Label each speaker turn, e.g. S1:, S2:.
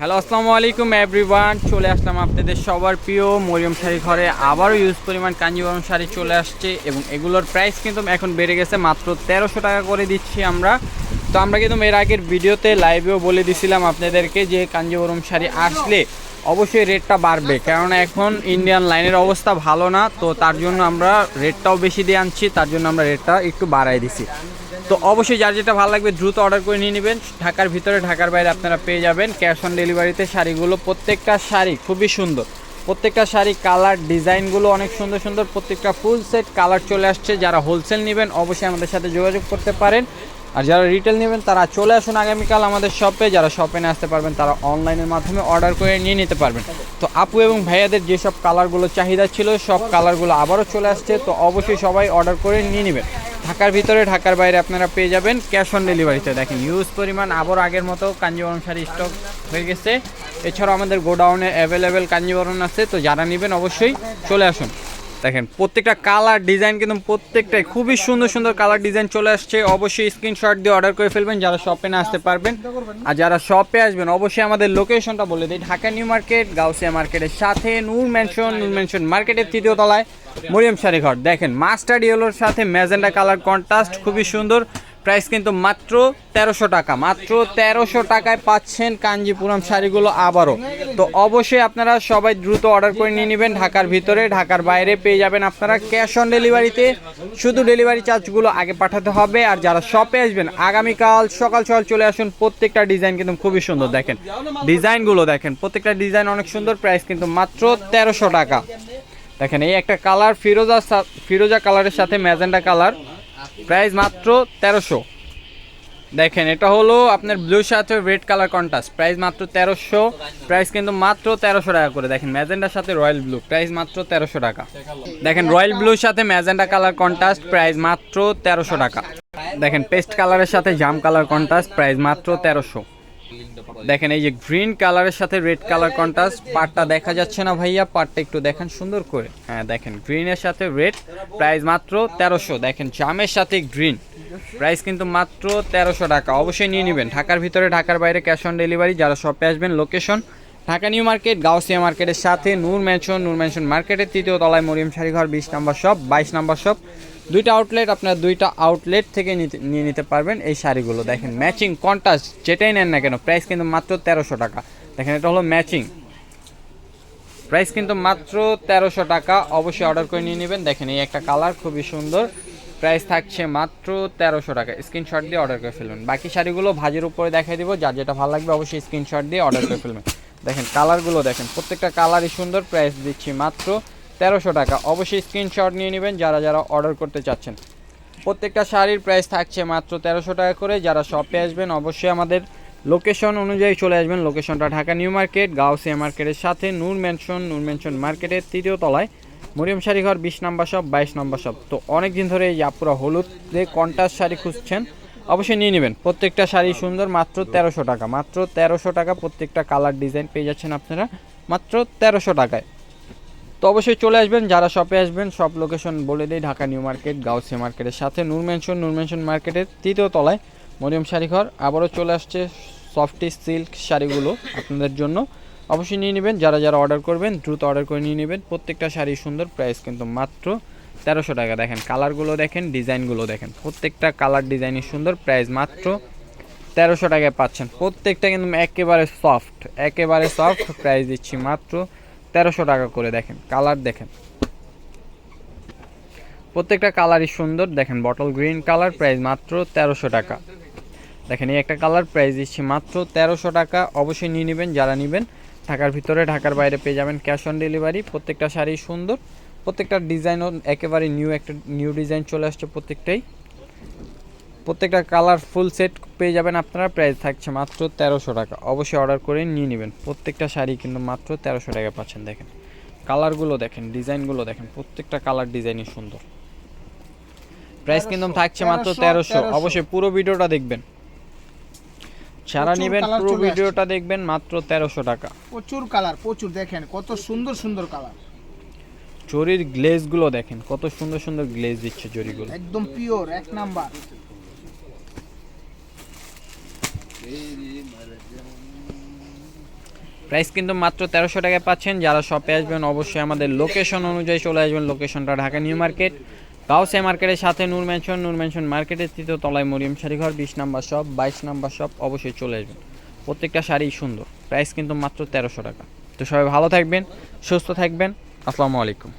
S1: Hello, আসসালামু আলাইকুম everyone. চলে আসলাম আপনাদের সবার প্রিয় মরিয়ম শাড়ি ঘরে। আবারও ইউজ পরিমাণ কাঞ্জিবরম শাড়ি চলে আসছে এবং এগুলোর প্রাইস কিন্তু এখন বেড়ে গেছে মাত্র তেরোশো টাকা করে দিচ্ছি আমরা। তো আমরা কিন্তু এর আগের ভিডিওতে লাইভেও বলে দিছিলাম আপনাদেরকে যে কাঞ্জিবরম শাড়ি আসলে অবশ্যই রেটটা বাড়বে। কেননা এখন ইন্ডিয়ান লাইনের অবস্থা ভালো না, তো তার জন্য আমরা রেটটাও বেশি দিয়ে আনছি, তার জন্য আমরা রেটটা একটু বাড়াই দিছি। তো অবশ্যই যার যেটা ভালো লাগবে দ্রুত অর্ডার করে নিয়ে নেবেন। ঢাকার ভিতরে, ঢাকার বাইরে আপনারা পেয়ে যাবেন ক্যাশ অন ডেলিভারিতে শাড়িগুলো। প্রত্যেকটা শাড়ি খুবই সুন্দর। প্রত্যেকটা শাড়ি কালার ডিজাইনগুলো অনেক সুন্দর সুন্দর। প্রত্যেকটা ফুল সেট কালার চলে আসছে। যারা হোলসেল নেবেন অবশ্যই আমাদের সাথে যোগাযোগ করতে পারেন। আর যারা রিটেল নেবেন, তারা চলে আসুন আগামীকাল আমাদের শপে যারা শপে নিয়ে আসতে পারবেন, তারা অনলাইনের মাধ্যমে অর্ডার করে নিয়ে নিতে পারবেন। তো আপু এবং ভাইয়াদের যেসব কালারগুলো চাহিদা ছিল, সব কালারগুলো আবারও চলে আসছে। তো অবশ্যই সবাই অর্ডার করে নিয়ে নেবেন। ঢাকার ভিতরে, ঢাকার বাইরে আপনারা পেয়ে যাবেন ক্যাশ অন ডেলিভারিতে দেখেন ইউজ পরিমাণ আবার আগের মতো কাঞ্জিবরম শাড়ি স্টক হয়ে গেছে। এছাড়াও আমাদের গোডাউনে অ্যাভেলেবেল কাঞ্জিবরম আছে, তো যারা নেবেন অবশ্যই চলে আসুন। দেখেন, প্রত্যেকটা কালার ডিজাইন কিন্তু প্রত্যেকটাই খুবই সুন্দর সুন্দর কালার ডিজাইন চলে আসছে। অবশ্যই স্ক্রিনশট দিয়ে অর্ডার করে ফেলবেন, যারা শপে না আসতে পারবেন। আর যারা শপে আসবেন, অবশ্যই আমাদের লোকেশনটা বলে দিই, ঢাকা নিউ মার্কেট, গাউসিয়া মার্কেটের সাথে নূর ম্যানশন নূর ম্যানশন মার্কেটের তৃতীয় তলায় মরিয়াম শাড়ি ঘর দেখেন মাস্টার্ড ইয়েলোর সাথে ম্যাজেন্ডা কালার কন্ট্রাস্ট খুবই সুন্দর। প্রাইস কিন্তু মাত্র তেরোশো টাকা। মাত্র তেরোশো টাকায় পাচ্ছেন কাঞ্জিপুরম শাড়িগুলো আবারও। তো অবশ্যই আপনারা সবাই দ্রুত অর্ডার করে নিয়ে নেবেন। ঢাকার ভিতরে, ঢাকার বাইরে পেয়ে যাবেন আপনারা ক্যাশ অন ডেলিভারিতে। শুধু ডেলিভারি চার্জগুলো আগে পাঠাতে হবে। আর যারা শপে আসবেন, আগামীকাল সকাল সকাল চলে আসুন। প্রত্যেকটা ডিজাইন কিন্তু খুবই সুন্দর দেখেন। ডিজাইনগুলো দেখেন, প্রত্যেকটা ডিজাইন অনেক সুন্দর। প্রাইস কিন্তু মাত্র তেরোশো টাকা। দেখেন, এই একটা কালার ফিরোজা ফিরোজা কালারের সাথে ম্যাজেন্ডা কালার। প্রাইস মাত্র তেরোশো। দেখেন, এটা হলো আপনার ব্লু সাথে রেড কালার কন্ট্রাস্ট প্রাইস মাত্র তেরোশো, প্রাইস কিন্তু মাত্র তেরোশো টাকা করে। দেখেন, ম্যাজেন্ডার সাথে রয়্যাল ব্লু, প্রাইস মাত্র তেরোশো টাকা। দেখেন, রয়্যাল ব্লুর সাথে ম্যাজেন্ডা কালার কন্ট্রাস্ট প্রাইস মাত্র তেরোশো টাকা। দেখেন পেস্ট কালারের সাথে জাম কালার কন্ট্রাস্ট প্রাইস মাত্র তেরোশো। দেখেন এই যে গ্রিন কালারের সাথে রেড কালার কন্ট্রাস্ট। পাটটা দেখা যাচ্ছে না ভাইয়া, পাটটা একটু দেখেন সুন্দর করে। হ্যাঁ দেখেন গ্রিনের সাথে রেড, প্রাইস মাত্র তেরোশো। দেখেন জামের সাথে গ্রিন, প্রাইস কিন্তু মাত্র তেরোশো টাকা। অবশ্যই নিয়ে নেবেন। ঢাকার ভিতরে, ঢাকার বাইরে ক্যাশ অন ডেলিভারি যারা শপে আসবেন location Dhaka new market, Gausia মার্কেটের সাথে নূর ম্যানশন নূর ম্যানশন মার্কেটের তৃতীয় তলায় মরিয়ম শাড়িঘর, বিশ নম্বর শপ বাইশ নম্বর শপ দুইটা আউটলেট আপনার দুইটা আউটলেট থেকে নিয়ে নিতে পারবেন এই শাড়িগুলো। দেখেন ম্যাচিং কন্ট্রাস্ট যেটাই নেন না কেন প্রাইস কিন্তু মাত্র তেরোশো টাকা। দেখেন, এটা হলো ম্যাচিং প্রাইস কিন্তু মাত্র তেরোশো টাকা, অবশ্যই অর্ডার করে নিয়ে নেবেন। দেখেন, এই একটা কালার খুবই সুন্দর। প্রাইস থাকছে মাত্র তেরোশো টাকা। স্ক্রিনশট দিয়ে অর্ডার করে ফেলবেন বাকি শাড়িগুলো ভাজের উপরে দেখাই দিব। যার যেটা ভালো লাগবে, অবশ্যই স্ক্রিনশট দিয়ে অর্ডার করে ফেলবেন দেখেন কালারগুলো দেখেন, প্রত্যেকটা কালারই সুন্দর। প্রাইস দিচ্ছি মাত্র তেরোশো টাকা। অবশ্যই স্ক্রিনশট নিয়ে নেবেন যারা যারা অর্ডার করতে চাচ্ছেন। প্রত্যেকটা শাড়ির প্রাইস থাকছে মাত্র তেরোশো টাকা করে। যারা শপে আসবেন, অবশ্যই আমাদের লোকেশন অনুযায়ী চলে আসবেন। লোকেশনটা ঢাকা নিউ মার্কেট, গাউসিয়া মার্কেটের সাথে নূর ম্যানশন নূর ম্যানশন মার্কেটের তৃতীয় তলায়। মরিয়ম শাড়ি ঘর, বিশ নম্বর শপ বাইশ নম্বর শপ তো অনেক দিন ধরে এই আপুরা হলুদ যে কন্টাস শাড়ি খুঁজছেন, অবশ্যই নিয়ে নেবেন। প্রত্যেকটা শাড়ি সুন্দর, মাত্র তেরোশো টাকা। মাত্র তেরোশো টাকা প্রত্যেকটা কালার ডিজাইন পেয়ে যাচ্ছেন আপনারা। মাত্র তেরোশো টাকায়। তো অবশ্যই চলে আসবেন, যারা শপে আসবেন সব লোকেশন বলে দিই, ঢাকা নিউ মার্কেট গাউসিয়া মার্কেটের সাথে নূর ম্যানশন নূর ম্যানশন মার্কেটের তৃতীয় তলায় মরিয়ম শাড়িঘর। আবারও চলে আসছে সফটি সিল্ক শাড়িগুলো আপনাদের জন্য। অবশ্যই নিয়ে নেবেন, যারা যারা অর্ডার করবেন, দ্রুত অর্ডার করে নিয়ে নেবেন। প্রত্যেকটা শাড়ি সুন্দর প্রাইস কিন্তু মাত্র তেরোশো টাকা। দেখেন কালারগুলো দেখেন ডিজাইনগুলো দেখেন। প্রত্যেকটা কালার ডিজাইনই সুন্দর প্রাইস মাত্র তেরোশো টাকায় পাচ্ছেন। প্রত্যেকটা কিন্তু একেবারে সফট একেবারে সফট প্রাইস দিচ্ছি মাত্র তেরোশো টাকা করে দেখেন, কালার দেখেন। প্রত্যেকটা কালারই সুন্দর, দেখেন বটল গ্রিন কালার, প্রাইস মাত্র তেরোশো টাকা। দেখেন, এই একটা কালার, প্রাইস দিচ্ছি মাত্র তেরোশো টাকা। অবশ্যই নিয়ে নেবেন, যারা নেবেন, ঢাকার ভিতরে, ঢাকার বাইরে পেয়ে যাবেন ক্যাশ অন ডেলিভারি প্রত্যেকটা শাড়ি সুন্দর, প্রত্যেকটা ডিজাইনও একেবারে নিউ একটা নিউ ডিজাইন চলে আসছে প্রত্যেকটাই। প্রত্যেকটা কালার ফুল সেট পেয়ে যাবেন আপনারা। প্রাইস থাকছে মাত্র তেরোশো টাকা। অবশ্যই অর্ডার করে নিয়ে নেবেন। প্রত্যেকটা শাড়ি কিন্তু মাত্র তেরোশো টাকা পাচ্ছেন দেখেন। কালারগুলো দেখেন ডিজাইনগুলো দেখেন প্রত্যেকটা কালার ডিজাইনই সুন্দর। প্রাইস কিন্তু থাকছে মাত্র তেরোশো অবশ্যই পুরো ভিডিওটা দেখবেন।
S2: প্রচুর
S1: নেবেন পুরো ভিডিওটা দেখবেন মাত্র তেরোশো টাকা।
S2: প্রচুর কালার প্রচুর দেখেন কত সুন্দর সুন্দর কালার।
S1: জরির গ্লেজগুলো দেখেন কত সুন্দর সুন্দর গ্লেজ দিচ্ছে জরিগুলো।
S2: একদম পিওর এক নাম্বার।
S1: প্রাইস কিন্তু মাত্র তেরোশো টাকায় পাচ্ছেন। যারা শপে আসবেন, অবশ্যই আমাদের লোকেশন অনুযায়ী চলে আসবেন। লোকেশনটা ঢাকা নিউ মার্কেট। গাউসে মার্কেটের সাথে নূর ম্যানশন নূর ম্যানশন মার্কেটের তৃতীয় তলায় মরিয়ম শাড়িঘর, বিশ নাম্বার শপ বাইশ নাম্বার শপ অবশ্যই চলে আসবেন। প্রত্যেকটা শাড়ি সুন্দর। প্রাইস কিন্তু মাত্র তেরোশো টাকা। তো সবাই ভালো থাকবেন, সুস্থ থাকবেন। আসসালামু আলাইকুম।